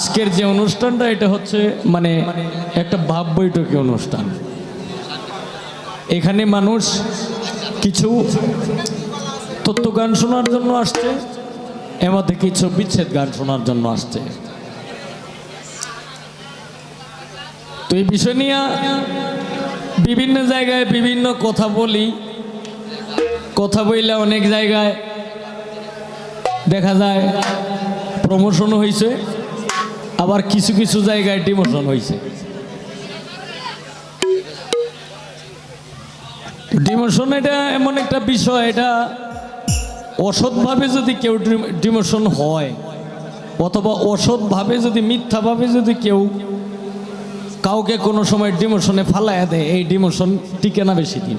আজকের যে অনুষ্ঠানটা, এটা হচ্ছে মানে একটা ভাব বৈঠকি অনুষ্ঠান। এখানে মানুষ কিছু তত্ত্ব গান শোনার জন্য আসছে, এর মধ্যে কিছু বিচ্ছেদ গান শোনার জন্য আসছে। তো এই বিষয় নিয়ে বিভিন্ন জায়গায় বিভিন্ন কথা বলি। কথা বললে অনেক জায়গায় দেখা যায় প্রমোশন হয়েছে আবার কিছু কিছু জায়গায় ডিমোশন হয়েছে ডিমোশন এটা এমন একটা বিষয়, এটা অসৎভাবে যদি কেউ ডিমোশন হয়, অথবা অসৎভাবে যদি, মিথ্যাভাবে যদি কেউ কাউকে কোনো সময় ডিমোশনে ফালাইয়া দেয়, এই ডিমোশন টিকে না বেশি দিন।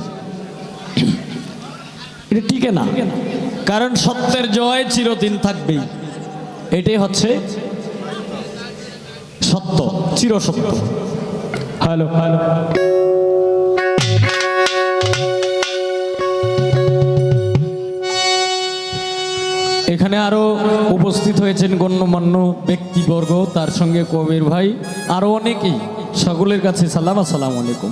এটা টিকে না। কারণ সত্যের জয় চিরদিন থাকবেই। এটাই হচ্ছে সত্য চিরসত্য। Hello hello. এখানে আরও উপস্থিত হয়েছেন গণ্যমান্য ব্যক্তিবর্গ তার সঙ্গে কবির ভাই আরও অনেকেই। সকলের কাছে সালাম আসসালামু আলাইকুম।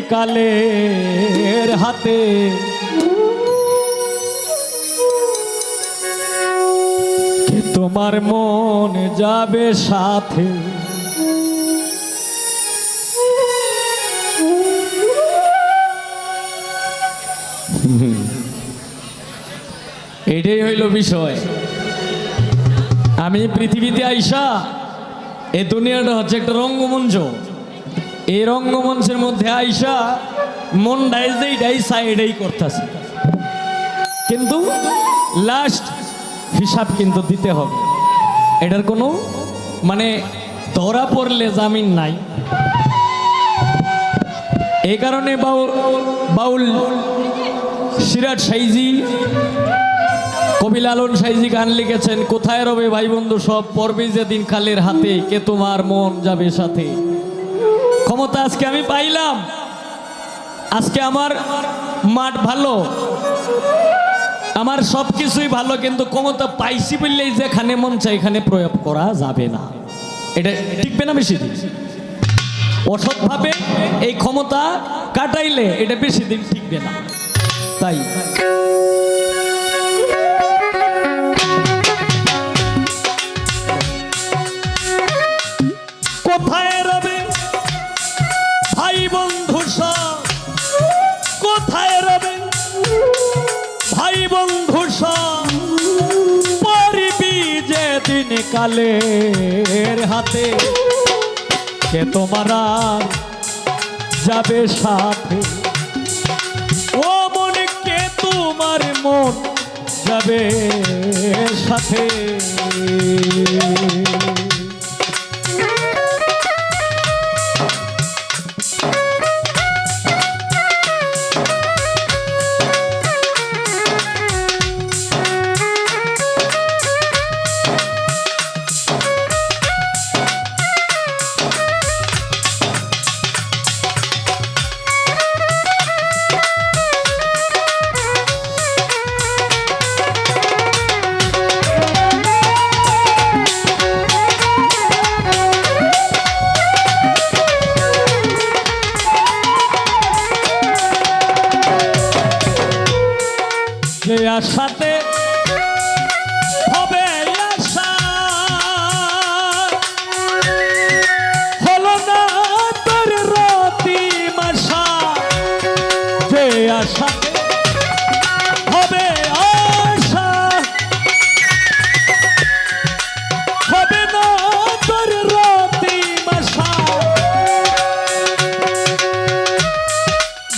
কালের হাতে। তোমার মন যাবে সাথে? এটাই হইল বিষয়। আমি পৃথিবীতে আইসা, এ দুনিয়াটা হচ্ছে একটা রঙ্গমঞ্চ। এই রঙ্গমঞ্চের মধ্যে আইসা মন ডাইজেই ডাইসা এটাই করতেছে। কিন্তু লাস্ট হিসাব কিন্তু দিতে হবে। এটার কোনো মানে ধরা পড়লে জামিন নাই। এই কারণে বাউল বাউল সিরাজ সাইজি কবি লালন সাইজি গান লিখেছেন, কোথায় রবে ভাই বন্ধু সব পর্বে যেদিন খালের হাতে, কে তোমার মন যাবে সাথে? ক্ষমতা আজকে আমি পাইলাম। আজকে আমার মাঠ ভালো। আমার সব কিছুই ভালো, কিন্তু ক্ষমতা পাইছি বললেই যেখানে মন চাই এখানে প্রয়োগ করা যাবে না। এটা টিকবে না বেশি দিন? অসৎভাবে এই ক্ষমতা কাটাইলে এটা বেশি দিন টিকবে না। তাই। বন্ধু সরবি যে দিন কালের হাতে। কে তোমার যাবে সাথে। ও মনে কে তোমার মন যাবে সাথে।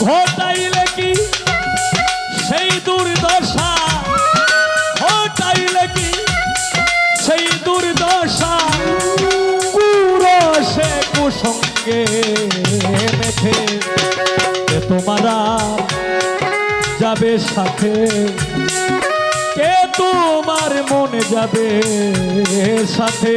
ঘটাইলে কি সেই দুর্দশা? ঘটাইলে কি সেই দুর্দশা? কুরসে কুসঙ্গে মেখে কে তোমারা যাবে সাথে? কে তোমার মনে যাবে সাথে?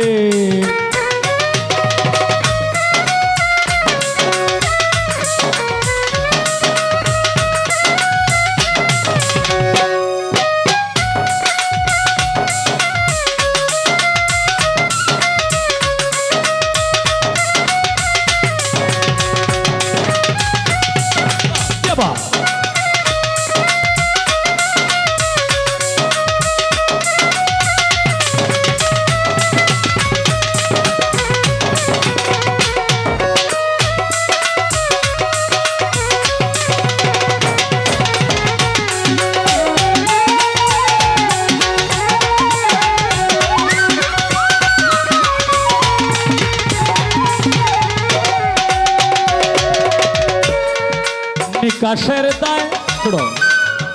নিকাশের দায়।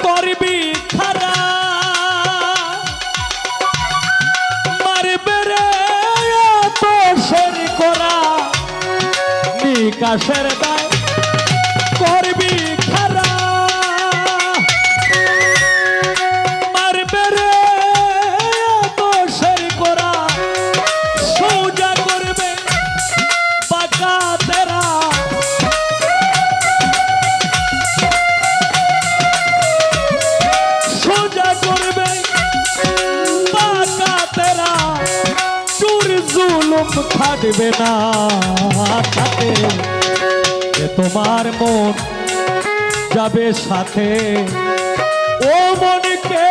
করবি খারা। মারবে রে তো করা। নিকাশের দায়। খাটবে না তাতে যে তোমার মন যাবে সাথে ও মনকে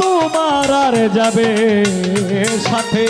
তোমার আর যাবে সাথে।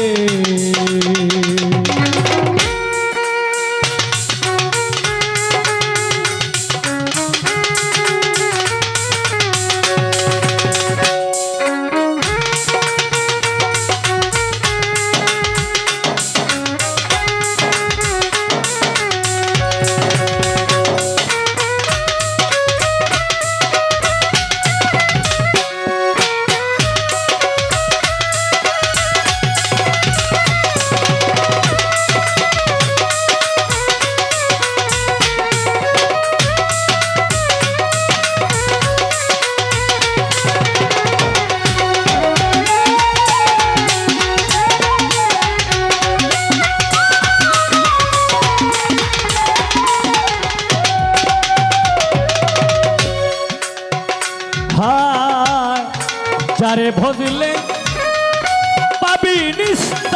যারে ভজলে পাবি নিস্তার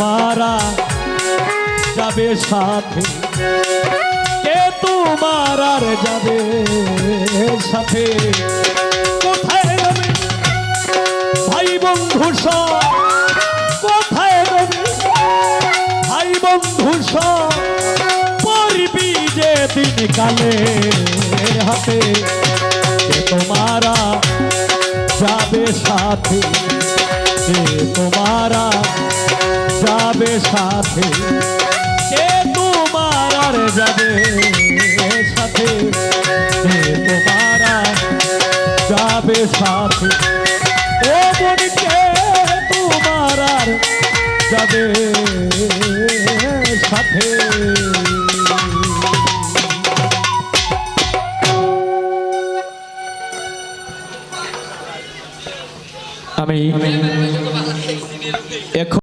কে তোমারা যাবে সাথে। কে তোমার আর যাবে সাথে? কোথায় রবি? ভাই বন্ধু কোথায় রবি? ভাই বন্ধু পড়বি যে দিন কালে হাতে তোমারা যাবে সাথে? তোমারা যাবে সাথে কে তোমার আর যাবে সাথে কে তোমারা যাবে সাথে। ও মনকে তোমার আর যাবে সাথে। আমি এখন